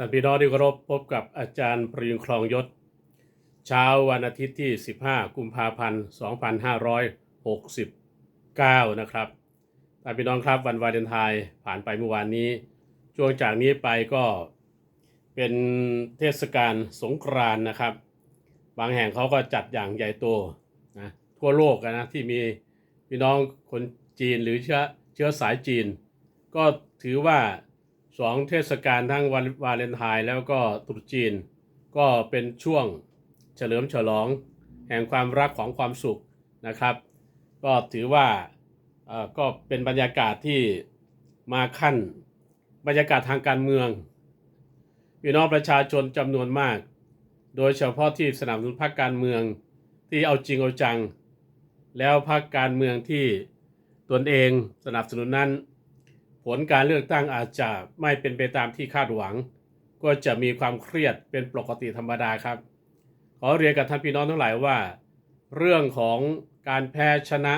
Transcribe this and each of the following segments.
ท่านพี่น้องที่เคารพพบกับอาจารย์ประยุงคลองยศ เช้าวันอาทิตย์ที่ 15 กุมภาพันธ์ 2569 นะครับท่านพี่น้องครับวันวาเลนไทน์ผ่านไปเมื่อวานนี้ ช่วงจากนี้ไปก็เป็นเทศกาลสงกรานต์นะครับ บางแห่งเขาก็จัดอย่างใหญ่โตนะทั่วโลกนะที่มีพี่น้องคนจีนหรือเชื้อเชื้อสายจีน ก็ถือว่า สองเทศกาลทั้งวันวาเลนไทน์แล้วก็ตรุษจีน ก็เป็นช่วงเฉลิมฉลองแห่งความรักของความสุขนะครับ ก็ถือว่าก็เป็นบรรยากาศที่มาขั้นบรรยากาศทางการเมืองพี่น้องประชาชนจำนวนมาก โดยเฉพาะที่สนับสนุนพรรคการเมืองที่เอาจริงเอาจัง แล้วพรรคการเมืองที่ตนเองสนับสนุนนั้น ผลการเลือกตั้งอาจจะไม่เป็นไปตามที่คาดหวัง ก็จะมีความเครียดเป็นปกติธรรมดาครับ ขอเรียนกับท่านพี่น้องทั้งหลายว่า เรื่องของการแพ้ชนะ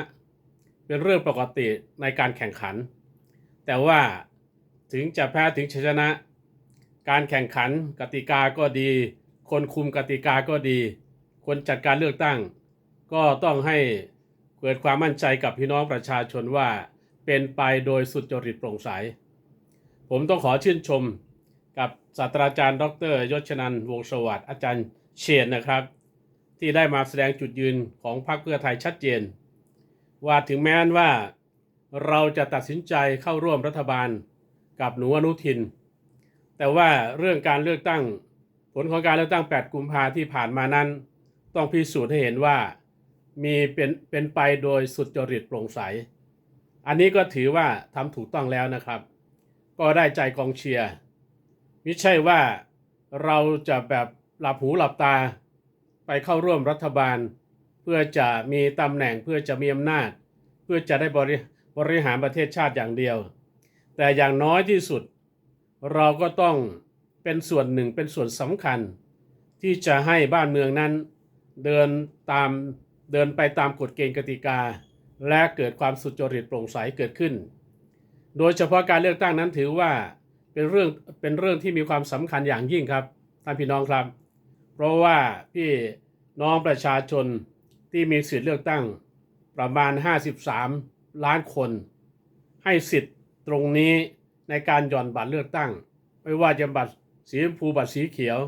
เป็นเรื่องปกติในการแข่งขัน แต่ว่าถึงจะแพ้ถึงชนะ การแข่งขันกติกาก็ดี คนคุมกติกาก็ดี คนจัดการเลือกตั้ง ก็ต้องให้เกิดความมั่นใจกับพี่น้องประชาชนว่า เป็นไปโดยสุดจริตโปร่งใส ผมต้องขอชื่นชมกับศาสตราจารย์ ดรยศชนันวงศสวัสดิ์อาจารย์เชียนนะครับ ที่ได้มาแสดงจุดยืนของพรรคเพื่อไทยชัดเจน ว่าถึงแม้นว่าเราจะตัดสินใจเข้าร่วมรัฐบาลกับหนูอนุทิน แต่ว่าเรื่องการเลือกตั้ง ผลของการเลือกตั้ง 8 กุมภาที่ผ่านมานั้น ต้องพิสูจน์ให้เห็นว่ามีเป็นเป็นไปโดยสุดจริตโปร่งใส อันนี้ก็ถือว่าทำถูกต้องแล้วนะครับ ก็ได้ใจกองเชียร์ไม่ใช่ว่าเราจะแบบหลับหูหลับตา ไปเข้าร่วมรัฐบาล เพื่อจะมีตำแหน่งเพื่อจะมีอำนาจ เพื่อจะได้บริบริหารประเทศชาติอย่างเดียว แต่อย่างน้อยที่สุด เราก็ต้องเป็นส่วนหนึ่งเป็นส่วนสำคัญ ที่จะให้บ้านเมืองนั้นเดินตามเดินไปตามกฎเกณฑ์กติกา และเกิดความสุจริตโปร่งใสเกิดขึ้น โดยเฉพาะการเลือกตั้งนั้นถือว่าเป็นเรื่องเป็นเรื่องที่มีความสำคัญอย่างยิ่งครับท่านพี่น้องครับ เพราะว่าพี่น้องประชาชนที่มีสิทธิเลือกตั้งประมาณ 53 ล้านคน ให้สิทธิ์ตรงนี้ในการหย่อนบัตรเลือกตั้ง ไม่ว่าจะบัตรสีชมพูบัตรสีเขียว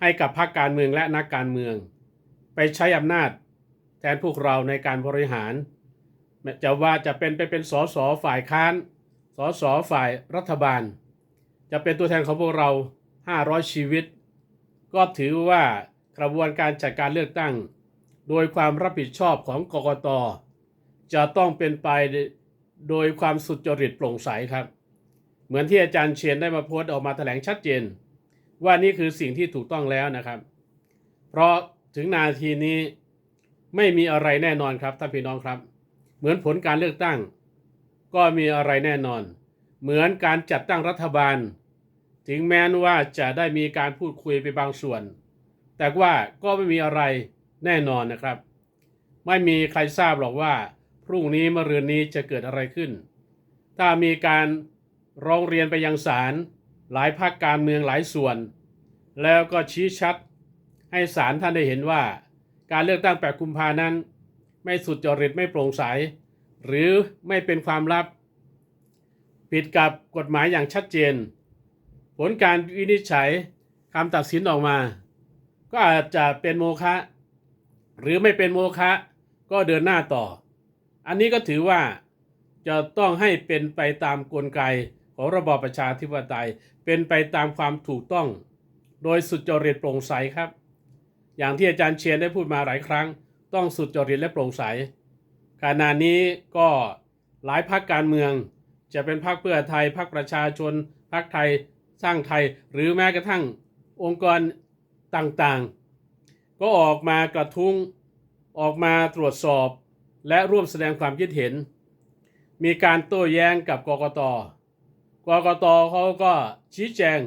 ให้กับพรรคการเมืองและนักการเมือง ไปใช้อำนาจแทนพวกเราในการบริหาร จะว่าจะเป็นไปเป็นสสฝ่ายค้านสสฝ่ายรัฐบาล จะเป็นตัวแทนของพวกเรา 500 ชีวิต ก็ถือว่ากระบวนการจัดการเลือกตั้ง โดยความรับผิดชอบของกกต จะต้องเป็นไปโดยความสุจริตโปร่งใสครับ เหมือนที่อาจารย์เชียนได้มาโพสต์ออกมาแถลงชัดเจน ว่านี่คือสิ่งที่ถูกต้องแล้วนะครับ เพราะถึงนาทีนี้ไม่มีอะไรแน่นอนครับท่านพี่น้องครับ เหมือนผลการเลือกตั้ง ก็มีอะไรแน่นอน เหมือนการจัดตั้งรัฐบาล ถึงแม้นว่าจะได้มีการพูดคุยไปบางส่วน แต่ว่าก็ไม่มีอะไรแน่นอนนะครับ ไม่มีใครทราบหรอกว่า พรุ่งนี้มะรืนนี้จะเกิดอะไรขึ้น ถ้ามีการร้องเรียนไปยังศาลหลายภาคการเมืองหลายส่วน แล้วก็ชี้ชัดให้ศาลท่านได้เห็นว่า การเลือกตั้งแปดกุมภานั้น ไม่สุดจริตไม่โปร่งใส หรือไม่เป็นความลับ ผิดกับกฎหมายอย่างชัดเจน ผลการวินิจฉัยคำตัดสินออกมา ก็อาจจะเป็นโมฆะหรือไม่เป็นโมฆะก็เดินหน้าต่อ อันนี้ก็ถือว่าจะต้องให้เป็นไปตามกลไกของระบอบประชาธิปไตย เป็นไปตามความถูกต้อง โดยสุจริตโปร่งใสครับ อย่างที่อาจารย์เชียนได้พูดมาหลายครั้ง ต้องสุดจริตและโปร่งใสขณะนี้ก็หลายพรรคการเมือง จะเป็นพรรคเพื่อไทยพรรคประชาชนพรรคไทยสร้างไทยหรือแม้กระทั่งองค์กรต่างๆ ก็ออกมากระทุ้งออกมาตรวจสอบ และร่วมแสดงความคิดเห็น มีการโต้แย้งกับกกตกกตเขาก็ชี้แจง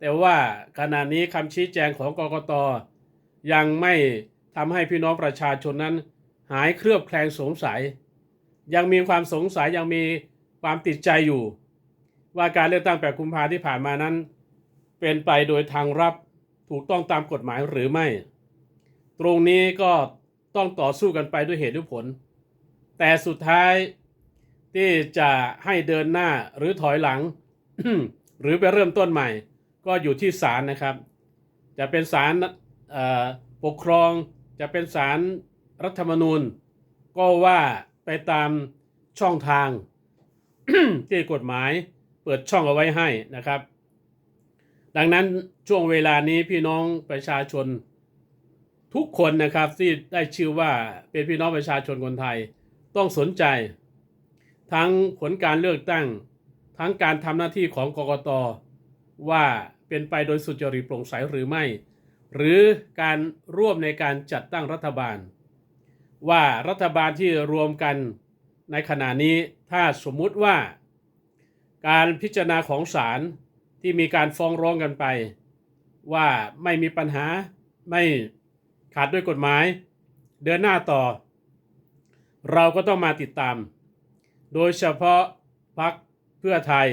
แต่ว่าขณะนี้คำชี้แจงของกกตยังไม่ ทำให้พี่น้องประชาชนนั้น หายเครือบแคลงสงสัย ยังมีความสงสัยยังมีความติดใจอยู่ ว่าการเลือกตั้งแปดกุมภาที่ผ่านมานั้น เป็นไปโดยทางรับถูกต้องตามกฎหมายหรือไม่ ตรงนี้ก็ต้องต่อสู้กันไปด้วยเหตุด้วยผล แต่สุดท้ายที่จะให้เดินหน้าหรือถอยหลัง หรือไปเริ่มต้นใหม่ ก็อยู่ที่ศาลนะครับ จะเป็นศาลปกครอง จะเป็นศาลรัฐธรรมนูญ ก็ว่าไปตามช่องทางที่กฎหมายเปิดช่องเอาไว้ให้นะครับ ดังนั้นช่วงเวลานี้พี่น้องประชาชนทุกคนนะครับที่ได้ชื่อว่าเป็นพี่น้องประชาชนคนไทยต้องสนใจ ทั้งผลการเลือกตั้ง ทั้งการทำหน้าที่ของกกตว่าเป็นไปโดยสุจริตโปร่งใสหรือไม่ หรือการร่วมในการจัดตั้งรัฐบาล ว่ารัฐบาลที่รวมกันในขณะนี้ถ้าสมมุติว่า การพิจารณาของศาลที่มีการฟ้องร้องกันไป ว่าไม่มีปัญหาไม่ขาดด้วยกฎหมาย เดินหน้าต่อ เราก็ต้องมาติดตาม โดยเฉพาะพรรคเพื่อไทย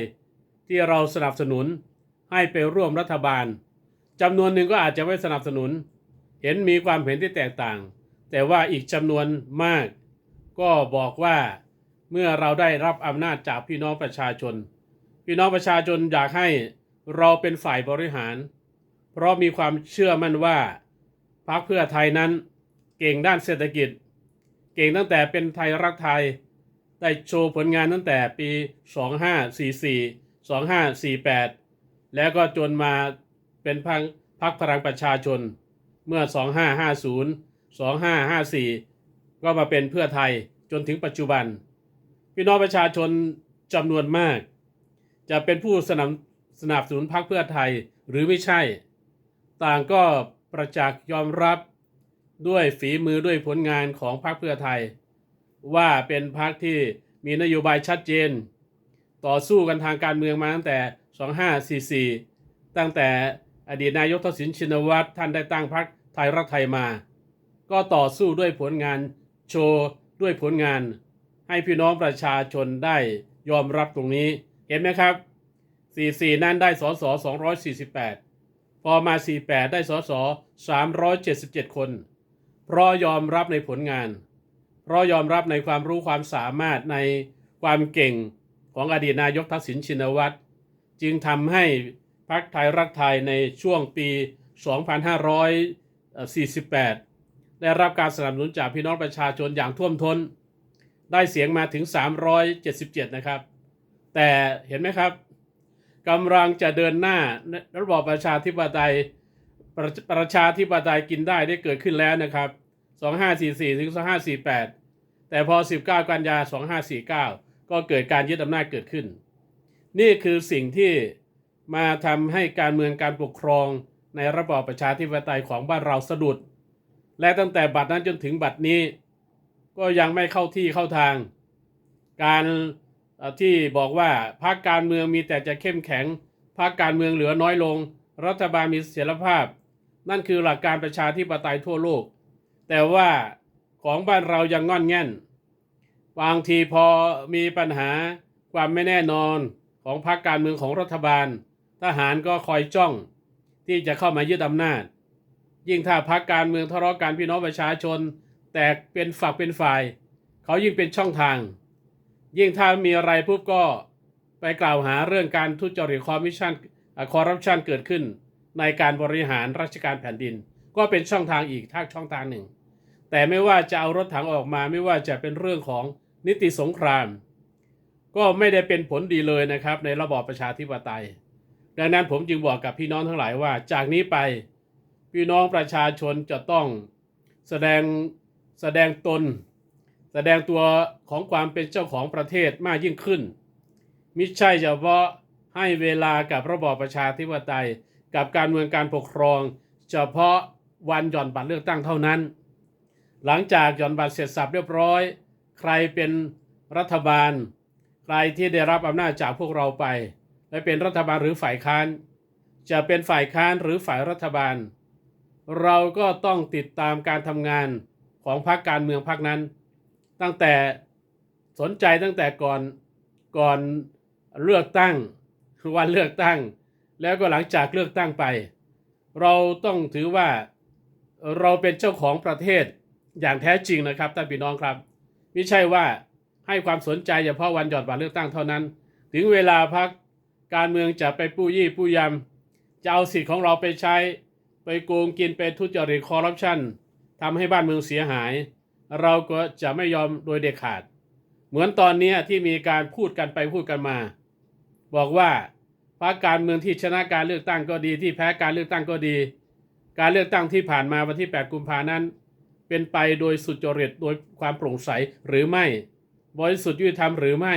ที่เราสนับสนุนให้ไปร่วมรัฐบาล จำนวนหนึ่งก็อาจจะไม่สนับสนุน เห็นมีความเห็นที่แตกต่าง แต่ว่าอีกจำนวนมาก ก็บอกว่าเมื่อเราได้รับอำนาจจากพี่น้องประชาชน พี่น้องประชาชนอยากให้เราเป็นฝ่ายบริหาร เพราะมีความเชื่อมั่นว่าพรรคเพื่อไทยนั้นเก่งด้านเศรษฐกิจ เก่งตั้งแต่เป็นไทยรักไทย ได้โชว์ผลงานตั้งแต่ปี 2544 2548 แล้วก็จนมา เป็นพังพรรคพลังประชาชน เมื่อ 2550 2554 ก็มาเป็นเพื่อไทยจนถึงปัจจุบัน พี่น้องประชาชนจำนวนมาก จะเป็นผู้สนับสนับสนุนพรรคเพื่อไทยหรือไม่ใช่ ต่างก็ประจักษ์ยอมรับด้วยฝีมือด้วยผลงานของพรรคเพื่อไทย ว่าเป็นพรรคที่มีนโยบายชัดเจน ต่อสู้กันทางการเมืองมาตั้งแต่ 2544 ตั้งแต่ อดีตนายกทักษิณชินวัตรท่านได้ตั้งพรรคไทยรักไทยมา ก็ต่อสู้ด้วยผลงานโชว์ด้วยผลงาน ให้พี่น้องประชาชนได้ยอมรับตรงนี้ เห็นไหมครับ 44 นั้นได้สส248 พอมา 48 ได้สส377 คน เพราะยอมรับในผลงาน เพราะยอมรับในความรู้ความสามารถในความเก่งของอดีตนายกทักษิณชินวัตร จึงทำให้ พรรคไทยรักไทยในช่วงปี 2548 ได้รับการสนับสนุนจากพี่น้องประชาชนอย่างท่วมท้น ได้เสียงมาถึง 377 นะครับ แต่เห็นไหมครับกำลังจะเดินหน้าระบอบประชาธิปไตยประประชาธิปไตยกินได้ได้เกิดขึ้นแล้วนะครับ 2544 ถึง 2548 แต่พอ 19 กันยา 2549 ก็เกิดการยึดอำนาจเกิดขึ้น นี่คือสิ่งที่ มาทำให้การเมืองการปกครองในระบอบประชาธิปไตยของบ้านเราสะดุด และตั้งแต่บัดนั้นจนถึงบัดนี้ ก็ยังไม่เข้าที่เข้าทาง การที่บอกว่าพรรคการเมืองมีแต่จะเข้มแข็งพรรคการเมืองเหลือน้อยลง รัฐบาลมีเสถียรภาพ นั่นคือหลักการประชาธิปไตยทั่วโลก แต่ว่าของบ้านเรายังงอนแง่นบางทีพอมีปัญหาความไม่แน่นอนของพรรคการเมืองของรัฐบาล ทหารก็คอยจ้องที่จะเข้ามายึดอำนาจ ยิ่งถ้าพรรคการเมืองทะเลาะกันพี่น้องประชาชน แตกเป็นฝักเป็นฝ่าย เขายิ่งเป็นช่องทาง ยิ่งถ้ามีอะไรปุ๊บก็ไปกล่าวหาเรื่องการทุจริตคอร์มิชชั่นคอร์รัปชันเกิดขึ้น ในการบริหารราชการแผ่นดิน ก็เป็นช่องทางอีกทางช่องทางหนึ่ง แต่ไม่ว่าจะเอารถถังออกมาไม่ว่าจะเป็นเรื่องของนิติสงคราม ก็ไม่ได้เป็นผลดีเลยนะครับในระบอบประชาธิปไตย ดังนั้นผมจึงบอกกับพี่น้องทั้งหลายว่า จากนี้ไปพี่น้องประชาชนจะต้องแสดงแสดงตน แสดงตัวของความเป็นเจ้าของประเทศมากยิ่งขึ้น มิใช่เฉพาะให้เวลากับระบอบประชาธิปไตย กับการเมืองการปกครอง เฉพาะวันหย่อนบัตรเลือกตั้งเท่านั้น หลังจากหย่อนบัตรเสร็จสับเรียบร้อย ใครเป็นรัฐบาล ใครที่ได้รับอำนาจจากพวกเราไป และเป็นรัฐบาลหรือฝ่ายค้าน จะเป็นฝ่ายค้านหรือฝ่ายรัฐบาล เราก็ต้องติดตามการทำงานของพรรคการเมืองพรรคนั้น ตั้งแต่สนใจตั้งแต่ก่อนก่อนเลือกตั้งวันเลือกตั้ง แล้วก็หลังจากเลือกตั้งไป เราต้องถือว่าเราเป็นเจ้าของประเทศอย่างแท้จริงนะครับท่านพี่น้องครับ ไม่ใช่ว่าให้ความสนใจเฉพาะวันหยอนบัตรเลือกตั้งเท่านั้น ถึงเวลาพัก การเมืองจะไปปู้ยี่ปู้ยำจะเอาสิทธิ์ของเราไปใช้ ไปโกงกินไปทุจริตคอร์รัปชันทำให้บ้านเมืองเสียหาย เราก็จะไม่ยอมโดยเด็ดขาด เหมือนตอนนี้ที่มีการพูดกันไปพูดกันมา บอกว่าพรรคการเมืองที่ชนะการเลือกตั้งก็ดีที่แพ้การเลือกตั้งก็ดี การเลือกตั้งที่ผ่านมาวันที่ 8 กุมภานั้น เป็นไปโดยสุจริตโดยความโปร่งใสหรือไม่ บริสุทธิ์ยุติธรรมหรือไม่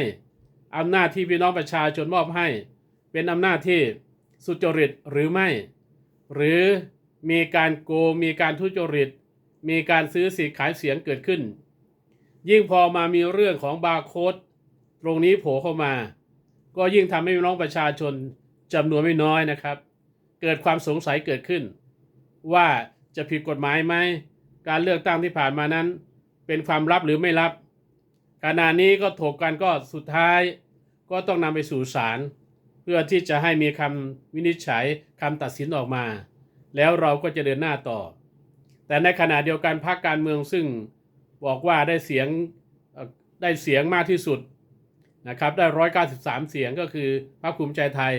อำนาจที่พี่น้องประชาชนมอบให้ เป็นอำนาจที่สุจริตหรือไม่ หรือมีการโกงมีการทุจริต มีการซื้อสิทธิ์ขายเสียงเกิดขึ้น ยิ่งพอมามีเรื่องของบาร์โค้ดตรงนี้โผล่เข้ามา ก็ยิ่งทำให้พน้องประชาชนจำนวนไม่น้อยนะครับ เกิดความสงสัยเกิดขึ้น ว่าจะผิดกฎหมายไหมการเลือกตั้งที่ผ่านมานั้น เป็นความลับหรือไม่ลับขณะนี้ก็ถกกันก็สุดท้ายก็ต้องนำไปสู่ศาล เพื่อที่จะให้มีคำวินิจฉัยคำตัดสินออกมา แล้วเราก็จะเดินหน้าต่อ แต่ในขณะเดียวกันพรรคการเมืองซึ่งบอกว่าได้เสียงได้เสียงมากที่สุดนะครับได้ 193 เสียงก็คือพรรคภูมิใจไทย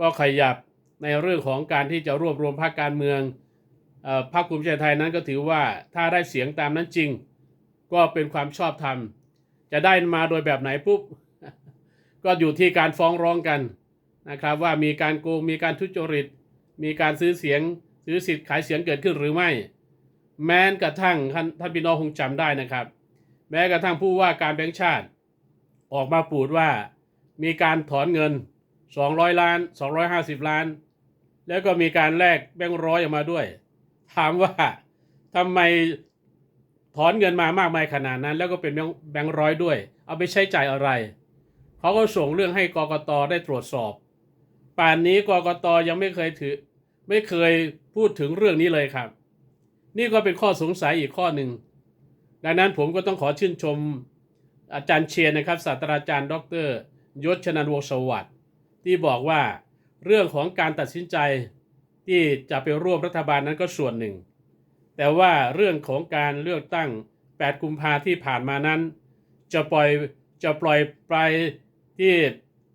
ก็ขยับในเรื่องของการที่จะรวบรวมพรรคการเมืองพรรคภูมิใจไทยนั้นก็ถือว่าถ้าได้เสียงตามนั้นจริง ก็เป็นความชอบธรรม จะได้มาโดยแบบไหนปุ๊บ ก็อยู่ที่การฟ้องร้องกัน นะครับว่ามีการโกงมีการทุจริต มีการซื้อเสียงซื้อสิทธิ์ขายเสียงเกิดขึ้นหรือไม่ แม้กระทั่งท่านท่านพี่น้องคงจำได้นะครับ แม้กระทั่งผู้ว่าการแบงค์ชาติ ออกมาปูดว่ามีการถอนเงิน 200 ล้าน 250 ล้าน แล้วก็มีการแลกแบงค์ร้อยออกมาด้วย ถามว่าทำไมถอนเงินมามากมายขนาดนั้น แล้วก็เป็นแบงค์แบงค์ร้อยด้วย เอาไปใช้จ่ายอะไรเขาก็ส่งเรื่องให้กกตได้ตรวจสอบ ป่านนี้กกตยังไม่เคยถือ ไม่เคยพูดถึงเรื่องนี้เลยครับ นี่ก็เป็นข้อสงสัยอีกข้อหนึ่ง ดังนั้นผมก็ต้องขอชื่นชมอาจารย์เชียนนะครับศาสตราจารย์ ดรยศชนันวงศ์สวัสดิ์ที่บอกว่าเรื่องของการตัดสินใจที่จะไปร่วมรัฐบาลนั้นก็ส่วนหนึ่ง แต่ว่าเรื่องของการเลือกตั้ง 8 กุมภาที่ผ่านมานั้น จะปล่อยจะปล่อยไปที่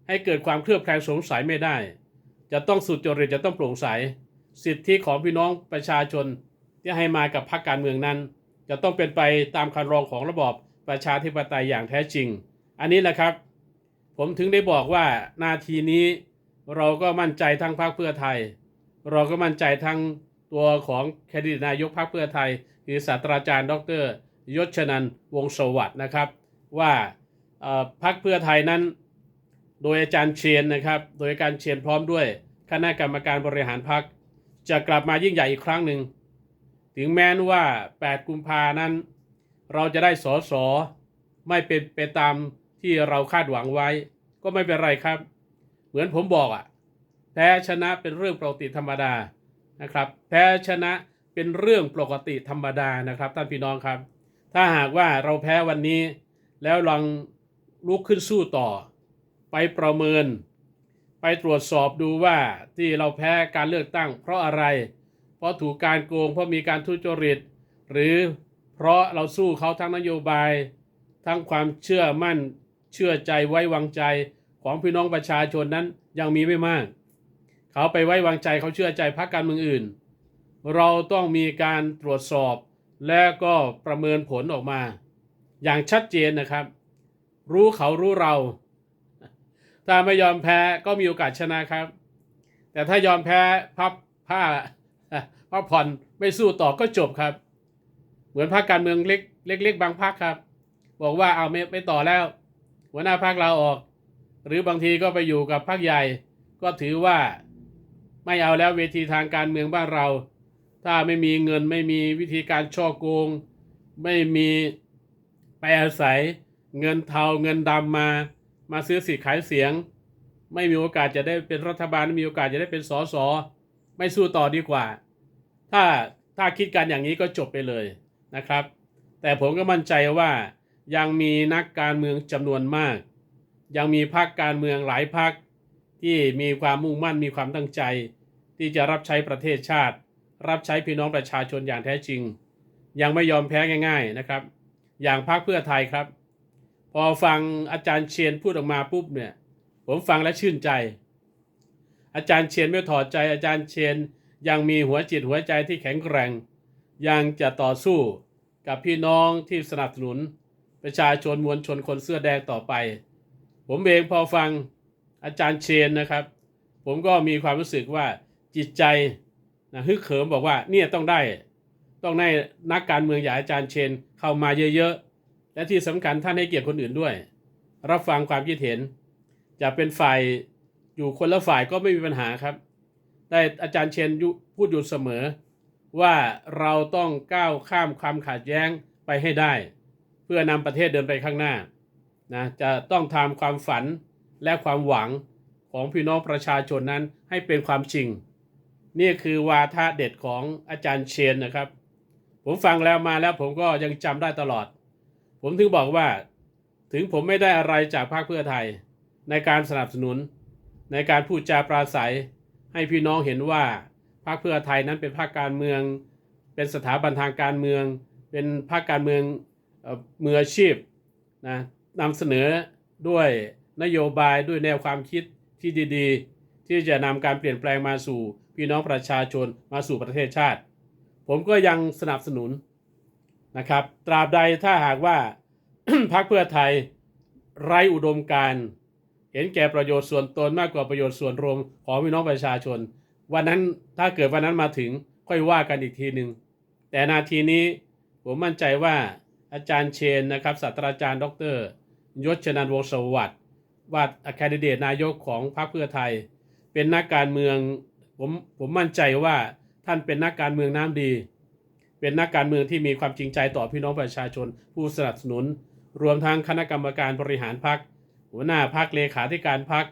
ให้เกิดความเคลือบแคลงสงสัยไม่ได้ จะต้องสุดจริตจะต้องโปร่งใส สิทธิของพี่น้องประชาชน ที่ให้มากับพรรคการเมืองนั้น จะต้องเป็นไปตามคันรองของระบอบประชาธิปไตยอย่างแท้จริง อันนี้แหละครับ ผมถึงได้บอกว่านาทีนี้เราก็มั่นใจทั้งพรรคเพื่อไทย เราก็มั่นใจทั้งตัวของแคนดิเดตนายกพรรคเพื่อไทยคือศาสตราจารย์ ดร ยศชนันวงศ์สวัสด์นะครับ ว่าพรรคเพื่อไทยนั้น โดยอาจารย์เชียนนะครับ โดยอาจารย์เชียนพร้อมด้วยคณะกรรมการบริหารพรรคจะกลับมายิ่งใหญ่อีกครั้งหนึ่ง ถึงแม้นว่า 8 กุมภานั้น เราจะได้สอสอไม่เป็นไปตามที่เราคาดหวังไว้ ก็ไม่เป็นไรครับ เหมือนผมบอกอะ่ะแพ้ชนะเป็นเรื่องปกติธรรมดานะครับแพ้ชนะเป็นเรื่องปกติธรรมดานะครับท่านพี่น้องครับ ถ้าหากว่าเราแพ้วันนี้ แล้วลองลุกขึ้นสู้ต่อ ไปประเมิน ไปตรวจสอบดูว่าที่เราแพ้การเลือกตั้ง เพราะอะไร เพราะถูกการโกงเพราะมีการทุจริต หรือเพราะเราสู้เขาทั้งนโยบาย ทั้งความเชื่อมั่นเชื่อใจไว้วางใจของพี่น้องประชาชนนั้นยังมีไม่มาก เขาไปไว้วางใจเขาเชื่อใจพรรคการเมืองอื่น เราต้องมีการตรวจสอบ และก็ประเมินผลออกมา อย่างชัดเจนนะครับ รู้เขารู้เรา ถ้าไม่ยอมแพ้ก็มีโอกาสชนะครับ แต่ถ้ายอมแพ้พับผ้าพับผ่อนไม่สู้ต่อก็จบครับ เหมือนพรรคการเมืองเล็กเล็กๆบางพรรคครับ บอกว่าเอาไม่ไม่ต่อแล้ว หัวหน้าพรรคเราออก หรือบางทีก็ไปอยู่กับพรรคใหญ่ ก็ถือว่าไม่เอาแล้วเวทีทางการเมืองบ้านเรา ถ้าไม่มีเงินไม่มีวิธีการช่อโกง ไม่มีไปอาศัยเงินเทาเงินดำมา มาซื้อสิทธิ์ขายเสียง ไม่มีโอกาสจะได้เป็นรัฐบาลไม่มีโอกาสจะได้เป็นสสไม่สู้ต่อดีกว่า ถ้าถ้าคิดกันอย่างนี้ก็จบไปเลยนะครับ แต่ผมก็มั่นใจว่ายังมีนักการเมืองจำนวนมาก ยังมีพรรคการเมืองหลายพรรคทที่มีความมุ่งมั่นมีความตั้งใจ ที่จะรับใช้ประเทศชาติ รับใช้พี่น้องประชาชนอย่างแท้จริง ยังไม่ยอมแพ้ง่าย ๆนะครับ อย่างพรรคเพื่อไทยครับ พอฟังอาจารย์เชียนพูดออกมาปุ๊บเนี่ย ผมฟังและชื่นใจ อาจารย์เชียนไม่ถอดใจอาจารย์เชียนยังมีหัวจิตหัวใจที่แข็งแกร่ง ยังจะต่อสู้กับพี่น้องที่สนับสนุน ประชาชนมวลชนคนเสื้อแดงต่อไป ผมเองพอฟังอาจารย์เชนนะครับ ผมก็มีความรู้สึกว่าจิตใจนะฮึกเหิมบอกว่าเนี่ยต้องได้ ต้องได้นักการเมืองอย่างอาจารย์เชนเข้ามาเยอะๆ และที่สำคัญท่านให้เกียรติคนอื่นด้วย รับฟังความคิดเห็น จะเป็นฝ่ายอยู่คนละฝ่ายก็ไม่มีปัญหาครับแต่อาจารย์เชนพูดอยู่เสมอ ว่าเราต้องก้าวข้ามความขัดแย้งไปให้ได้ เพื่อนำประเทศเดินไปข้างหน้านะจะต้องทำความฝันและความหวังของพี่น้องประชาชนนั้นให้เป็นความจริง นี่คือวาทะเด็ดของอาจารย์เชนนะครับ ผมฟังแล้วมาแล้วผมก็ยังจำได้ตลอด ผมถึงบอกว่า ถึงผมไม่ได้อะไรจากพรรคเพื่อไทย ในการสนับสนุน ในการพูดจาปราศัย ให้พี่น้องเห็นว่าพรรคเพื่อไทยนั้นเป็นพรรคการเมือง เป็นสถาบันทางการเมือง เป็นพรรคการเมืองเมืออาชีพนะนำเสนอด้วยนโยบายด้วยแนวความคิดที่ดีๆ ที่จะนำการเปลี่ยนแปลงมาสู่พี่น้องประชาชนมาสู่ประเทศชาติ ผมก็ยังสนับสนุน นะครับ ตราบใดถ้าหากว่าพรรคเพื่อไทยไร้อุดมการเห็นแก่ประโยชน์ส่วนตนมากกว่าประโยชน์ส่วนรวมของพี่น้องประชาชน วันนั้นถ้าเกิดวันนั้นมาถึงค่อยว่ากันอีกทีหนึ่งแต่นาทีนี้ผมมั่นใจว่าอาจารย์เชนนะครับศาสตราจารย์ ดร ยศชนันวงศสวัสดิ์ว่าแคนดิเดตนายกของพรรคเพื่อไทย เป็นนักการเมืองผมผมมั่นใจว่าท่านเป็นนักการเมืองน้ำดี เป็นนักการเมืองที่มีความจริงใจต่อพี่น้องประชาชน ผู้สนับสนุน รวมทั้งคณะกรรมการบริหารพรรคหัวหน้าพักเลขาธิการพัก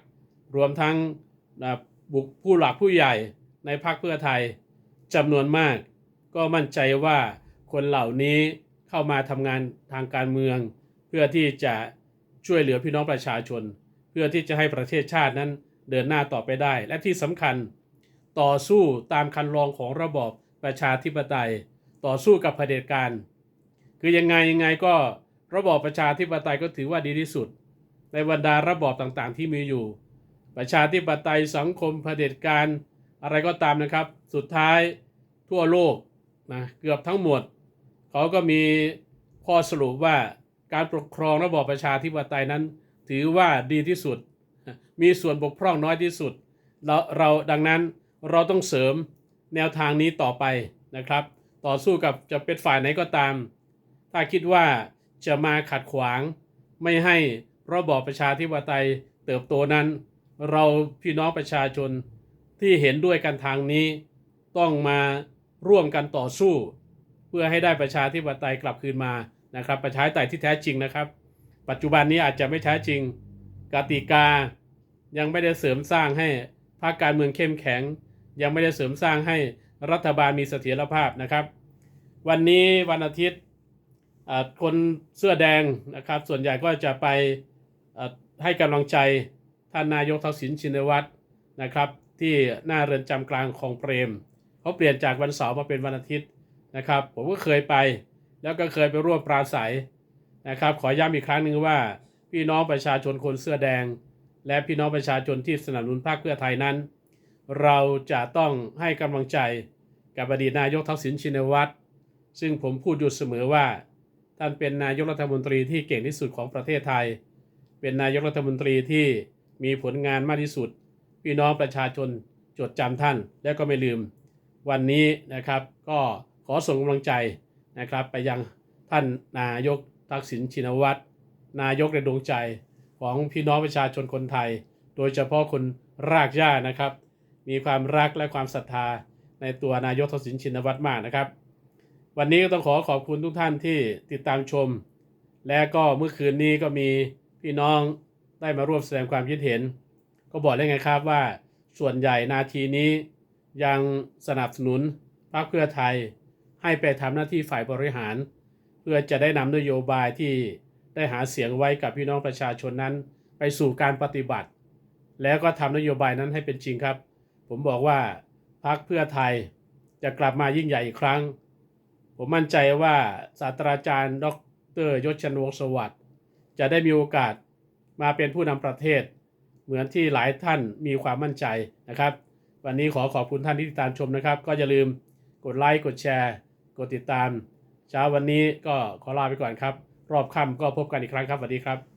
รวมทั้งบุคผู้หลักผู้ใหญ่ในพักเพื่อไทยจำนวนมาก ก็มั่นใจว่าคนเหล่านี้เข้ามาทำงานทางการเมือง เพื่อที่จะช่วยเหลือพี่น้องประชาชน เพื่อที่จะให้ประเทศชาตินั้นเดินหน้าต่อไปได้ และที่สำคัญ ต่อสู้ตามคันลองของระบอบประชาธิปไตย ต่อสู้กับเผด็จการ คือยังไงยังไงก็ระบอบประชาธิปไตยก็ถือว่าดีที่สุด ในบรรดาระบอบต่างๆ ที่มีอยู่ ประชาธิปไตยสังคมเผด็จการอะไรก็ตามนะครับ สุดท้ายทั่วโลกนะเกือบทั้งหมดเขาก็มีข้อสรุปว่าการปกครองระบอบประชาธิปไตยนั้น ถือว่าดีที่สุด มีส่วนบกพร่องน้อยที่สุดเราเราดังนั้นเราต้องเสริมแนวทางนี้ต่อไปนะครับ ต่อสู้กับจะเป็นฝ่ายไหนก็ตาม ถ้าคิดว่าจะมาขัดขวาง ไม่ให้ระบอบประชาธิปไตยเติบโตนั้น เราพี่น้องประชาชนที่เห็นด้วยกันทางนี้ ต้องมาร่วมกันต่อสู้ เพื่อให้ได้ประชาธิปไตยกลับคืนมานะครับ ประชาธิปไตยที่แท้จริงนะครับ ปัจจุบันนี้อาจจะไม่แท้จริงกติกายังไม่ได้เสริมสร้างให้ภาคการเมืองเข้มแข็ง ยังไม่ได้เสริมสร้างให้ รัฐบาลมีเสถียรภาพนะครับ วันนี้วันอาทิตย์คนเสื้อแดงนะครับ ส่วนใหญ่ก็จะไปให้กำลังใจท่านนายกทักษิณชินวัตรนะครับ ที่หน้าเรือนจำกลางคลองเปรมเขาเปลี่ยนจากวันเสาร์มาเป็นวันอาทิตย์นะครับ ผมก็เคยไป แล้วก็เคยไปร่วมปราศัยนะครับ ขอย้ำอีกครั้งหนึ่งว่า พี่น้องประชาชนคนเสื้อแดง และพี่น้องประชาชนที่สนับสนุนพรรคเพื่อไทยนั้น เราจะต้องให้กำลังใจ กับอดีตนายกทักษิณชินวัตร ซึ่งผมพูดอยู่เสมอว่า ท่านเป็นนายกรัฐมนตรีที่เก่งที่สุดของประเทศไทย เป็นนายกรัฐมนตรีที่มีผลงานมากที่สุด พี่น้องประชาชนจดจำท่านและก็ไม่ลืม วันนี้นะครับก็ขอส่งกำลังใจนะครับไปยังท่านนายกทักษิณชินวัตร นายกในดวงใจของพี่น้องประชาชนคนไทย โดยเฉพาะคนรากหญ้านะครับ มีความรักและความศรัทธา ในตัวนายกทักษิณชินวัตรมากนะครับ วันนี้ก็ต้องขอขอบคุณทุกท่านที่ติดตามชม และก็เมื่อคืนนี้ก็มีพี่น้องได้มาร่วมแสดงความคิดเห็น ก็บอกได้ไงครับว่าส่วนใหญ่นาทีนี้ยังสนับสนุนพรรคเพื่อไทยให้ไปทำหน้าที่ฝ่ายบริหาร เพื่อจะได้นำนโยบายที่ได้หาเสียงไว้กับพี่น้องประชาชนนั้น ไปสู่การปฏิบัติ แล้วก็ทำนโยบายนั้นให้เป็นจริงครับ ผมบอกว่า พรรคเพื่อไทยจะกลับมายิ่งใหญ่อีกครั้ง ผมมั่นใจว่าศาสตราจารย์ ดรยศชนวงสวัสดิ์จะได้มีโอกาสมาเป็นผู้นำประเทศ เหมือนที่หลายท่านมีความมั่นใจนะครับ วันนี้ขอขอบคุณท่านที่ติดตามชมนะครับ ก็อย่าลืมกดไลค์กดแชร์ กดติดตาม เช้าวันนี้ก็ขอลาไปก่อนครับ รอบค่ำก็พบกันอีกครั้งครับสวัสดีครับ